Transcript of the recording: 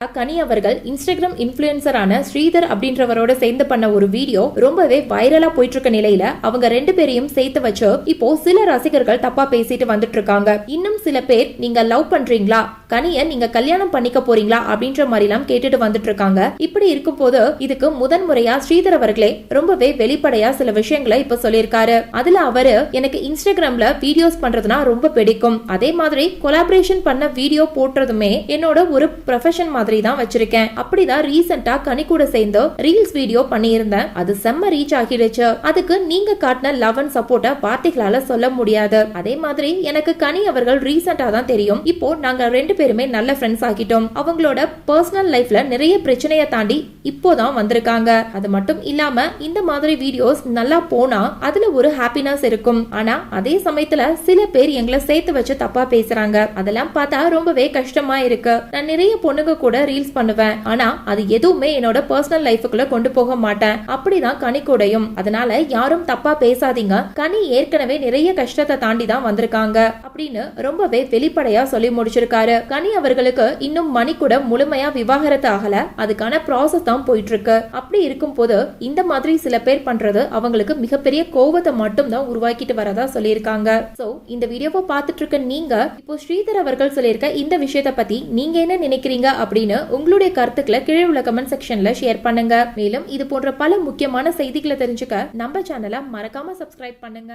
கனி அவர்கள் இன்ஸ்டாகிராம் இன்ஃபுளுசரான ஸ்ரீதர் அப்படின்றவரோட சேர்ந்து பண்ண ஒரு வீடியோ ரொம்பவே வைரலா போயிட்டு இருக்க நிலையில அவங்க ரெண்டு பேரையும் சேர்த்து வச்சு இப்போ சில ரசிகர்கள் தப்பா பேசிட்டு வந்துட்டு இருக்காங்க இன்னும் சில பேர் நீங்க லவ் பண்றீங்களா? கனிய நீங்க கல்யாணம் பண்ணிக்க போறீங்களா? அப்படின்ற மாதிரி எல்லாம் கேட்டுட்டு வந்துட்டு இருக்காங்க இப்படி இருக்கும் போது இதுக்கு முதன்முறையா ஸ்ரீதர் அவர்களே ரொம்பவே வெளிப்படையா சில விஷயங்களை இப்ப சொல்லியிருக்காரு. அதுல அவரு எனக்கு இன்ஸ்டாகிராம்ல வீடியோஸ் பண்றதுனா ரொம்ப பிடிக்கும். அதே மாதிரி கொலாபரேஷன் பண்ண வீடியோ போடுறதுமே என்னோட ஒரு ப்ரொஃபஷன் மாதிரி தான் வச்சிருக்கேன். அப்படிதான் ரீசெண்டா கனி கூட சேர்ந்து ரீல்ஸ் வீடியோ பண்ணியிருந்தேன். அது செம்ம ரீச் ஆகிடுச்சு. அதுக்கு நீங்க காட்டின லவ் அண்ட் சப்போர்ட்டை வார்த்தைகளால சொல்ல முடியாது. அதே மாதிரி எனக்கு கனி அவர்கள் ரீசெண்டா தான் தெரியும். இப்போ நாங்க ரெண்டு பேருமே நல்ல ஃப்ரெண்ட்ஸ் ஆகிட்டோம். அவங்களோட பர்சனல் லைஃப்ல நிறைய பிரச்சனையை தாண்டி இப்போதான் வந்திருக்காங்க. அது மட்டும் இல்லாம இந்த மாதிரி வீடியோஸ் நல்லா போனா அதுல ஒரு ஹாப்பினஸ் இருக்கும். ஆனா அதே சமயத்துல சில பேர் எங்களை சேர்த்து வச்சு தப்பா பேசுறாங்க. அதெல்லாம் பார்த்தா ரொம்பவே கஷ்டமா இருக்கு. நான் நிறைய பொண்ணுங்க கூட ரீல்ஸ் பண்ணுவேன். ஆனா அது எதுவுமே என்னோட பர்சனல் லைஃபுக்குள்ள கொண்டு போக மாட்டேன். அப்படிதான் கனி கூடையும். அதனால யாரும் தப்பா பேசாதீங்க. கனி ஏற்கனவே நிறைய கஷ்டத்தை தாண்டி தான் வந்திருக்காங்க. அப்படின்னு ரொம்பவே வெளிப்படையா சொல்லி முடிச்சிருக்காரு. கனி அவர்களுக்கு இன்னும் மணி கூட முழுமையா விவாகரத்து ஆகல. அதுக்கான ப்ராசஸ் தான் போயிட்டு இருக்கு அப்படி இருக்கும் போது இந்த மாதிரி சில பேர் பண்றது அவங்களுக்கு மிகப்பெரிய கோவத்தை மட்டும் தான் உருவாக்கிட்டு வரதா சொல்லியிருக்காங்க. சோ இந்த வீடியோவை பார்த்துட்டு இருக்க நீங்க இப்போ ஸ்ரீதர் அவர்கள் சொல்லியிருக்க இந்த விஷயத்தை பத்தி நீங்க என்ன நினைக்கிறீங்க அப்படின்னு அப்படின்னு உங்களுடைய கருத்துக்களை கீழே உள்ள கமெண்ட் செக்ஷன்ல ஷேர் பண்ணுங்க. மேலும் இது போன்ற பல முக்கியமான செய்திகளை தெரிஞ்சுக்க நம்ம சேனலை மறக்காம சப்ஸ்கிரைப் பண்ணுங்க.